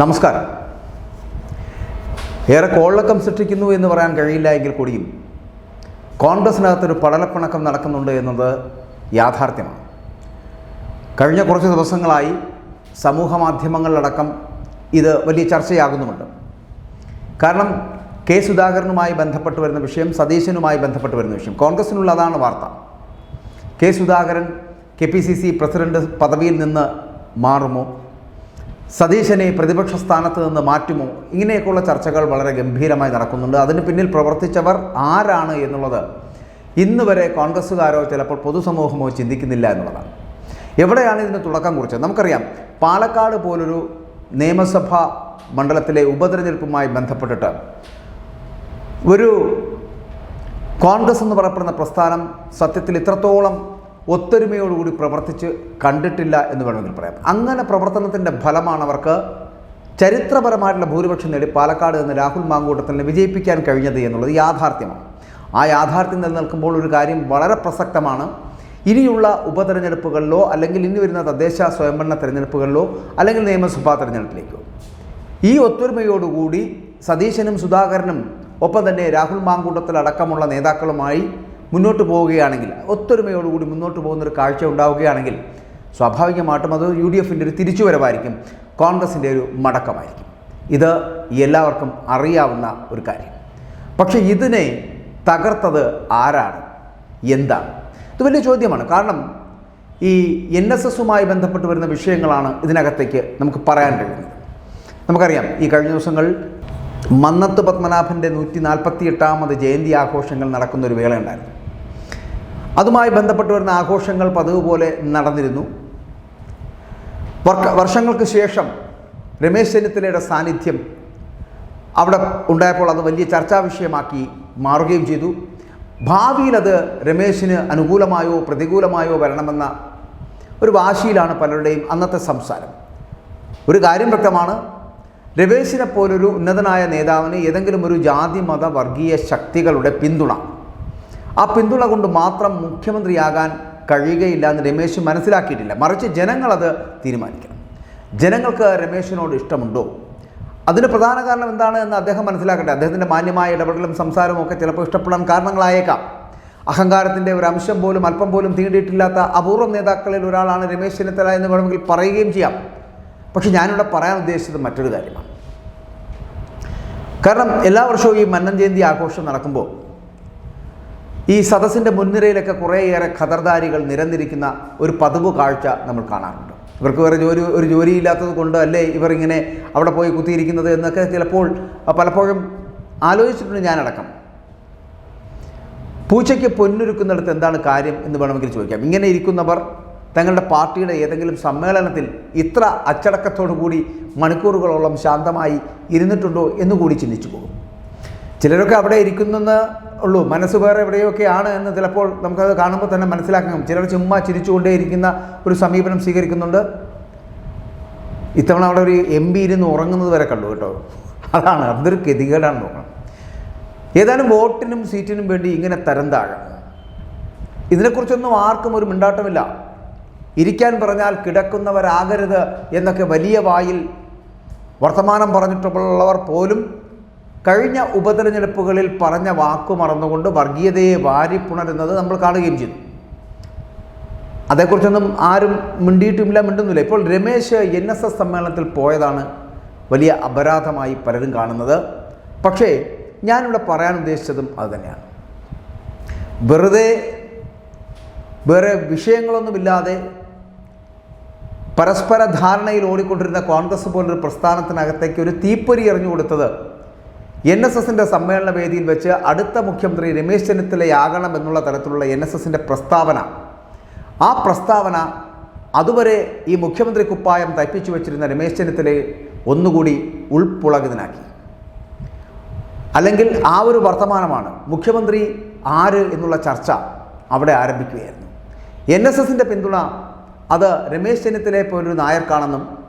നമസ്കാരം. ഏറെ കോളക്കം സൃഷ്ടിക്കുന്നു എന്ന് പറയാൻ കഴിയില്ല എങ്കിൽ കൂടിയും കോൺഗ്രസിനകത്തൊരു പടലപ്പിണക്കം നടക്കുന്നുണ്ട് എന്നത് യാഥാർത്ഥ്യമാണ്. കഴിഞ്ഞ കുറച്ച് ദിവസങ്ങളായി സമൂഹ മാധ്യമങ്ങളിലടക്കം ഇത് വലിയ ചർച്ചയാകുന്നുമുണ്ട്. കാരണം കെ സുധാകരനുമായി ബന്ധപ്പെട്ട് വരുന്ന വിഷയം സതീശനുമായി ബന്ധപ്പെട്ട് വരുന്ന വിഷയം കോൺഗ്രസിനുള്ള അതാണ് വാർത്ത. K Sudhakaran K P C C president പദവിയിൽ നിന്ന് മാറുമോ? സതീശനെ പ്രതിപക്ഷ സ്ഥാനത്ത് നിന്ന് മാറ്റുമോ? ഇങ്ങനെയൊക്കെയുള്ള ചർച്ചകൾ വളരെ ഗംഭീരമായി നടക്കുന്നുണ്ട്. അതിന് പിന്നിൽ പ്രവർത്തിച്ചവർ ആരാണ് എന്നുള്ളത് ഇന്ന് വരെ കോൺഗ്രസ്സുകാരോ ചിലപ്പോൾ പൊതുസമൂഹമോ ചിന്തിക്കുന്നില്ല എന്നുള്ളതാണ്. എവിടെയാണ് ഇതിന് തുടക്കം കുറിച്ചത്? നമുക്കറിയാം പാലക്കാട് പോലൊരു നിയമസഭാ മണ്ഡലത്തിലെ ഉപതെരഞ്ഞെടുപ്പുമായി ബന്ധപ്പെട്ടിട്ട് ഒരു കോൺഗ്രസ് എന്ന് പറയപ്പെടുന്ന പ്രസ്ഥാനം സത്യത്തിൽ ഇത്രത്തോളം ഒത്തൊരുമയോടുകൂടി പ്രവർത്തിച്ച് കണ്ടിട്ടില്ല എന്ന് വേണമെങ്കിൽ പറയാം. അങ്ങനെ പ്രവർത്തനത്തിന്റെ ഫലമാണ് അവർക്ക് ചരിത്രപരമായിട്ടുള്ള ഭൂരിപക്ഷം നേടി പാലക്കാട് നിന്ന് രാഹുൽ മാങ്കൂട്ടത്തിനെ വിജയിപ്പിക്കാൻ കഴിഞ്ഞത് എന്നുള്ളത് യാഥാർത്ഥ്യമാണ്. ആ യാഥാർത്ഥ്യം നിലനിൽക്കുമ്പോൾ ഒരു കാര്യം വളരെ പ്രസക്തമാണ്. ഇനിയുള്ള ഉപതെരഞ്ഞെടുപ്പുകളിലോ അല്ലെങ്കിൽ ഇനി വരുന്ന തദ്ദേശ സ്വയംഭരണ തെരഞ്ഞെടുപ്പുകളിലോ അല്ലെങ്കിൽ നിയമസഭാ തെരഞ്ഞെടുപ്പിലേക്കോ. ഈ ഒത്തൊരുമയോടുകൂടി സതീശനും സുധാകരനും ഒപ്പം തന്നെ രാഹുൽ മാങ്കൂട്ടത്തിലടക്കമുള്ള നേതാക്കളുമായി മുന്നോട്ട് പോവുകയാണെങ്കിൽ ഒത്തൊരുമയോടുകൂടി മുന്നോട്ട് പോകുന്നൊരു കാഴ്ച ഉണ്ടാവുകയാണെങ്കിൽ സ്വാഭാവികമായിട്ടും അത് യു ഡി എഫിന്റെ ഒരു തിരിച്ചുവരവായിരിക്കും കോൺഗ്രസിന്റെ ഒരു മടക്കമായിരിക്കും. ഇത് എല്ലാവർക്കും അറിയാവുന്ന ഒരു കാര്യം. പക്ഷേ ഇതിനെ തകർത്തത് ആരാണ്? എന്താണ്? ഇത് വലിയ ചോദ്യമാണ്. കാരണം ഈ എൻ എസ് എസുമായി ബന്ധപ്പെട്ട് വരുന്ന വിഷയങ്ങളാണ് ഇതിനകത്തേക്ക് നമുക്ക് പറയാൻ കഴിയുന്നത്. നമുക്കറിയാം ഈ കഴിഞ്ഞ ദിവസങ്ങൾ മന്നത്ത് പത്മനാഭന്റെ നൂറ്റി നാൽപ്പത്തി എട്ടാമത് ജയന്തി ആഘോഷങ്ങൾ നടക്കുന്ന ഒരു വേളയുണ്ടായിരുന്നു. അതുമായി ബന്ധപ്പെട്ട് വരുന്ന ആഘോഷങ്ങൾ പതിവ് പോലെ നടന്നിരുന്നു. വർഷങ്ങൾക്ക് ശേഷം രമേശ് ചെന്നിത്തലയുടെ സാന്നിധ്യം അവിടെ ഉണ്ടായപ്പോൾ അത് വലിയ ചർച്ചാ വിഷയമാക്കി മാറുകയും ചെയ്തു. ഭാവിയിൽ അത് രമേശിന് അനുകൂലമായോ പ്രതികൂലമായോ വരണമെന്ന ഒരു വാശിയിലാണ് പലരുടെയും അന്നത്തെ സംസാരം. ഒരു കാര്യം വ്യക്തമാണ് രമേശിനെ പോലൊരു ഉന്നതനായ നേതാവിന് ഏതെങ്കിലും ഒരു ജാതി മത വർഗീയ ശക്തികളുടെ പിന്തുണ ആ പിന്തുണ കൊണ്ട് മാത്രം മുഖ്യമന്ത്രിയാകാൻ കഴിയുകയില്ല എന്ന് രമേശ് മനസ്സിലാക്കിയിട്ടില്ല. മറിച്ച് ജനങ്ങളത് തീരുമാനിക്കണം. ജനങ്ങൾക്ക് രമേശിനോട് ഇഷ്ടമുണ്ടോ? അതിന് പ്രധാന കാരണം എന്താണ് എന്ന് അദ്ദേഹം മനസ്സിലാക്കട്ടെ. അദ്ദേഹത്തിന്റെ മാന്യമായ ഇടപെടലും സംസാരവും ഒക്കെ ചിലപ്പോൾ ഇഷ്ടപ്പെടാൻ കാരണങ്ങളായേക്കാം. അഹങ്കാരത്തിന്റെ ഒരു അംശം പോലും അല്പം പോലും തീണ്ടിയിട്ടില്ലാത്ത അപൂർവം നേതാക്കളിൽ ഒരാളാണ് രമേശ് ചെന്നിത്തല എന്ന് വേണമെങ്കിൽ പറയുകയും ചെയ്യാം. പക്ഷെ ഞാനിവിടെ പറയാൻ ഉദ്ദേശിച്ചത് മറ്റൊരു കാര്യമാണ്. കാരണം എല്ലാ വർഷവും ഈ മന്നൻ ജയന്തി ആഘോഷം നടക്കുമ്പോൾ ഈ സദസ്സിന്റെ മുൻനിരയിലൊക്കെ കുറേയേറെ ഖദർദാരികൾ നിരന്നിരിക്കുന്ന ഒരു പതിവ് കാഴ്ച നമ്മൾ കാണാറുണ്ട്. ഇവർക്ക് വേറെ ജോലി ഒരു ജോലിയില്ലാത്തത് കൊണ്ട് അല്ലേ ഇവർ ഇങ്ങനെ അവിടെ പോയി കുത്തിയിരിക്കുന്നത് എന്നൊക്കെ ചിലപ്പോൾ പലപ്പോഴും ആലോചിച്ചിട്ടുണ്ട് ഞാനടക്കം. പൂച്ചയ്ക്ക് പൊന്നൊരുക്കുന്നിടത്ത് എന്താണ് കാര്യം എന്ന് വേണമെങ്കിൽ ചോദിക്കാം. ഇങ്ങനെ ഇരിക്കുന്നവർ തങ്ങളുടെ പാർട്ടിയുടെ ഏതെങ്കിലും സമ്മേളനത്തിൽ ഇത്ര അച്ചടക്കത്തോടു കൂടി മണിക്കൂറുകളോളം ശാന്തമായി ഇരുന്നിട്ടുണ്ടോ എന്ന് കൂടി ചിന്തിച്ചു പോകും. ചിലരൊക്കെ അവിടെ ഇരിക്കുന്നെന്ന് ഉള്ളൂ. മനസ്സ് വേറെ എവിടെയൊക്കെ ആണ് എന്ന് ചിലപ്പോൾ നമുക്കത് കാണുമ്പോൾ തന്നെ മനസ്സിലാക്കാം. ചിലർ ചുമ്മാ ചിരിച്ചുകൊണ്ടേയിരിക്കുന്ന ഒരു സമീപനം സ്വീകരിക്കുന്നുണ്ട്. ഇത്തവണ അവിടെ ഒരു എം പി ഇരുന്ന് ഉറങ്ങുന്നത് വരെ കണ്ടു കേട്ടോ. അതാണ് അതൊരു ഗതികേടാണ് നോക്കണം ഏതാനും വോട്ടിനും സീറ്റിനും വേണ്ടി ഇങ്ങനെ തരം താഴാം. ഇതിനെക്കുറിച്ചൊന്നും ആർക്കും ഒരു മിണ്ടാട്ടമില്ല. ഇരിക്കാൻ പറഞ്ഞാൽ കിടക്കുന്നവരാകരുത് എന്നൊക്കെ വലിയ വായിൽ വർത്തമാനം പറഞ്ഞിട്ടുള്ളവർ പോലും കഴിഞ്ഞ ഉപതെരഞ്ഞെടുപ്പുകളിൽ പറഞ്ഞ വാക്കു മറന്നുകൊണ്ട് വർഗീയതയെ വാരിപ്പുണരുന്നത് നമ്മൾ കാണുകയും ചെയ്തു. അതേക്കുറിച്ചൊന്നും ആരും മിണ്ടിയിട്ടുമില്ല മിണ്ടുന്നില്ല. ഇപ്പോൾ രമേശ് എൻ എസ് എസ് സമ്മേളനത്തിൽ പോയതാണ് വലിയ അപരാധമായി പലരും കാണുന്നത്. പക്ഷേ ഞാനിവിടെ പറയാൻ ഉദ്ദേശിച്ചതും അതുതന്നെയാണ് വെറുതെ വേറെ വിഷയങ്ങളൊന്നുമില്ലാതെ പരസ്പര ധാരണയിൽ ഓടിക്കൊണ്ടിരുന്ന കോൺഗ്രസ് പോലൊരു പ്രസ്ഥാനത്തിനകത്തേക്ക് ഒരു തീപ്പൊരി എറിഞ്ഞു കൊടുത്തത് എൻ എസ് എസിന്റെ സമ്മേളന വേദിയിൽ വെച്ച് അടുത്ത മുഖ്യമന്ത്രി രമേശ് ചെന്നിത്തലയാകണം എന്നുള്ള തരത്തിലുള്ള എൻ എസ് എസിന്റെ പ്രസ്താവന. ആ പ്രസ്താവന അതുവരെ ഈ മുഖ്യമന്ത്രി കുപ്പായം തയ്പ്പിച്ചു വെച്ചിരുന്ന രമേശ് ചെന്നിത്തലയെ ഒന്നുകൂടി ഉൾപ്പുളകിതനാക്കി അല്ലെങ്കിൽ ആ ഒരു വർത്തമാനമാണ് മുഖ്യമന്ത്രി ആര് എന്നുള്ള ചർച്ച അവിടെ ആരംഭിക്കുകയായിരുന്നു. എൻ എസ് എസിന്റെ പിന്തുണ അത് രമേശ് ചെന്നിത്തലയെ പോലൊരു നായർക്കാണെന്നും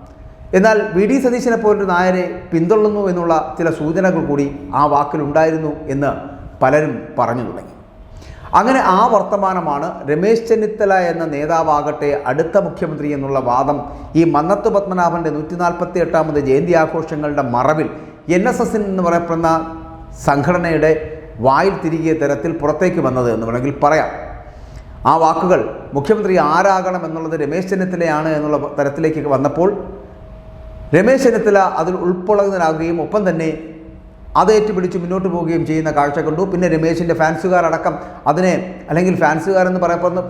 എന്നാൽ വി ഡി സതീശനെ പോലൊരു നായരെ പിന്തള്ളുന്നു എന്നുള്ള ചില സൂചനകൾ കൂടി ആ വാക്കിലുണ്ടായിരുന്നു എന്ന് പലരും പറഞ്ഞു തുടങ്ങി. അങ്ങനെ ആ വർത്തമാനമാണ് രമേശ് ചെന്നിത്തല എന്ന നേതാവാകട്ടെ അടുത്ത മുഖ്യമന്ത്രി എന്നുള്ള വാദം ഈ മന്നത്ത് പത്മനാഭന്റെ നൂറ്റി നാൽപ്പത്തി എട്ടാമത് ജയന്തി ആഘോഷങ്ങളുടെ മറവിൽ എൻ എസ് എസ് എന്ന് പറയപ്പെടുന്ന സംഘടനയുടെ വായിൽ തിരികിയ തരത്തിൽ പുറത്തേക്ക് വന്നത് എന്ന് വേണമെങ്കിൽ പറയാം. ആ വാക്കുകൾ മുഖ്യമന്ത്രി ആരാകണം എന്നുള്ളത് രമേശ് ചെന്നിത്തലയാണ് എന്നുള്ള തരത്തിലേക്ക് വന്നപ്പോൾ രമേശ് ചെന്നിത്തല അതിൽ ഉൾക്കൊള്ളുന്നതിനാകുകയും ഒപ്പം തന്നെ അത് ഏറ്റുപിടിച്ച് മുന്നോട്ട് പോവുകയും ചെയ്യുന്ന കാഴ്ച കണ്ടു. പിന്നെ രമേശിന്റെ ഫാൻസുകാരടക്കം അതിനെ അല്ലെങ്കിൽ ഫാൻസുകാരെന്ന് പറയപ്പെടുന്ന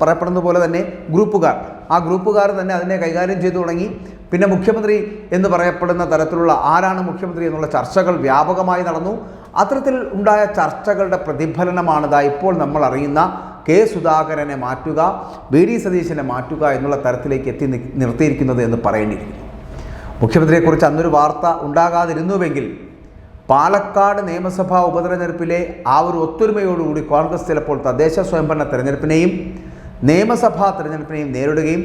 പറയപ്പെടുന്ന പോലെ തന്നെ ഗ്രൂപ്പുകാർ. ആ ഗ്രൂപ്പുകാർ തന്നെ അതിനെ കൈകാര്യം ചെയ്തു തുടങ്ങി. പിന്നെ മുഖ്യമന്ത്രി എന്ന് പറയപ്പെടുന്ന തരത്തിലുള്ള ആരാണ് മുഖ്യമന്ത്രി എന്നുള്ള ചർച്ചകൾ വ്യാപകമായി നടന്നു. അത്തരത്തിൽ ഉണ്ടായ ചർച്ചകളുടെ പ്രതിഫലനമാണിതാ ഇപ്പോൾ നമ്മൾ അറിയുന്ന കെ സുധാകരനെ മാറ്റുക ബി ഡി സതീശനെ മാറ്റുക എന്നുള്ള തരത്തിലേക്ക് എത്തി നിർത്തിയിരിക്കുന്നത് എന്ന് പറയേണ്ടിയിരിക്കുന്നു. മുഖ്യമന്ത്രിയെക്കുറിച്ച് അന്നൊരു വാർത്ത ഉണ്ടാകാതിരുന്നുവെങ്കിൽ പാലക്കാട് നിയമസഭാ ഉപതെരഞ്ഞെടുപ്പിലെ ആ ഒരു ഒത്തൊരുമയോടുകൂടി കോൺഗ്രസ് ചിലപ്പോൾ തദ്ദേശ സ്വയംഭരണ തെരഞ്ഞെടുപ്പിനെയും നിയമസഭാ തെരഞ്ഞെടുപ്പിനെയും നേരിടുകയും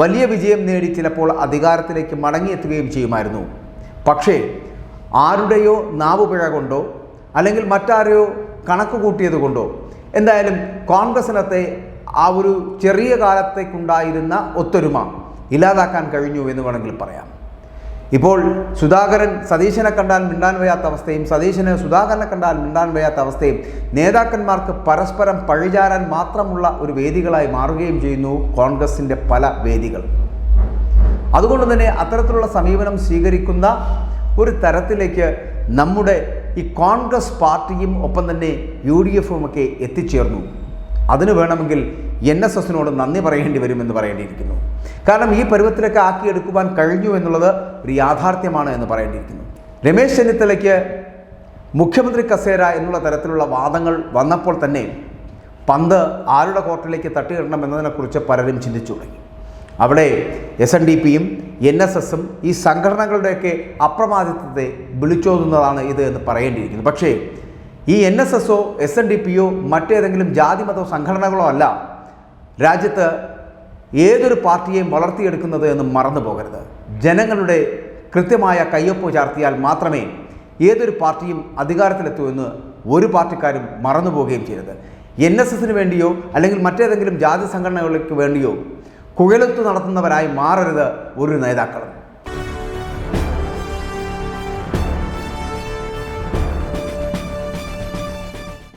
വലിയ വിജയം നേടി ചിലപ്പോൾ അധികാരത്തിലേക്ക് മടങ്ങിയെത്തുകയും ചെയ്യുമായിരുന്നു. പക്ഷേ ആരുടെയോ നാവുപിഴ കൊണ്ടോ അല്ലെങ്കിൽ മറ്റാരെയോ കണക്ക് കൂട്ടിയത് കൊണ്ടോ എന്തായാലും കോൺഗ്രസിനകത്തെ ആ ഒരു ചെറിയ കാലത്തേക്കുണ്ടായിരുന്ന ഒത്തൊരുമ ഇല്ലാതാക്കാൻ കഴിഞ്ഞു എന്ന് വേണമെങ്കിൽ പറയാം. ഇപ്പോൾ സുധാകരൻ സതീശനെ കണ്ടാൽ മിണ്ടാൻ വയ്യാത്ത അവസ്ഥയും സതീശന് സുധാകരനെ കണ്ടാൽ മിണ്ടാൻ വയ്യാത്ത അവസ്ഥയും നേതാക്കന്മാർക്ക് പരസ്പരം പഴിചാരാൻ മാത്രമുള്ള ഒരു വേദികളായി മാറുകയും ചെയ്യുന്നു കോൺഗ്രസിന്റെ പല വേദികൾ. അതുകൊണ്ട് തന്നെ അത്തരത്തിലുള്ള സമീപനം സ്വീകരിക്കുന്ന ഒരു തരത്തിലേക്ക് നമ്മുടെ ഈ കോൺഗ്രസ് പാർട്ടിയും ഒപ്പം തന്നെ യു ഡി എഫും ഒക്കെ എത്തിച്ചേർന്നു. അതിന് വേണമെങ്കിൽ എൻ എസ് എസിനോട് നന്ദി പറയേണ്ടി വരുമെന്ന് പറയേണ്ടിയിരിക്കുന്നു. കാരണം ഈ പരുവത്തിലൊക്കെ ആക്കിയെടുക്കുവാൻ കഴിഞ്ഞു എന്നുള്ളത് ഒരു യാഥാർത്ഥ്യമാണ് എന്ന് പറയേണ്ടിയിരിക്കുന്നു. രമേശ് ചെന്നിത്തലയ്ക്ക് മുഖ്യമന്ത്രി കസേര എന്നുള്ള തരത്തിലുള്ള വാദങ്ങൾ വന്നപ്പോൾ തന്നെ പന്ത് ആരുടെ കോർട്ടിലേക്ക് തട്ടിയിടണം എന്നതിനെക്കുറിച്ച് പലരും ചിന്തിച്ചു തുടങ്ങി. അവിടെ എസ് എൻ ഡി പിയും എൻ എസ് എസും ഈ സംഘടനകളുടെയൊക്കെ അപ്രമാദിത്വത്തെ വിളിച്ചോതുന്നതാണ് ഇത് എന്ന് പറയേണ്ടിയിരിക്കുന്നു. പക്ഷേ ഈ എൻ എസ് എസോ എസ് എൻ ഡി പിയോ മറ്റേതെങ്കിലും ജാതിമതോ സംഘടനകളോ അല്ല. രാജ്യത്ത് ഏതൊരു പാർട്ടിയെയും വളർത്തിയെടുക്കുന്നത് എന്ന് മറന്നു പോകരുത്. ജനങ്ങളുടെ കൃത്യമായ കയ്യൊപ്പ് ചാർത്തിയാൽ മാത്രമേ ഏതൊരു പാർട്ടിയും അധികാരത്തിലെത്തൂ എന്ന് ഒരു പാർട്ടിക്കാരും മറന്നു പോവുകയും ചെയ്യരുത്. എൻ എസ് എസിന് വേണ്ടിയോ അല്ലെങ്കിൽ മറ്റേതെങ്കിലും ജാതി സംഘടനകൾക്ക് വേണ്ടിയോ കുഴലത്ത് നടത്തുന്നവരായി മാറരുത് ഒരു നേതാക്കളും.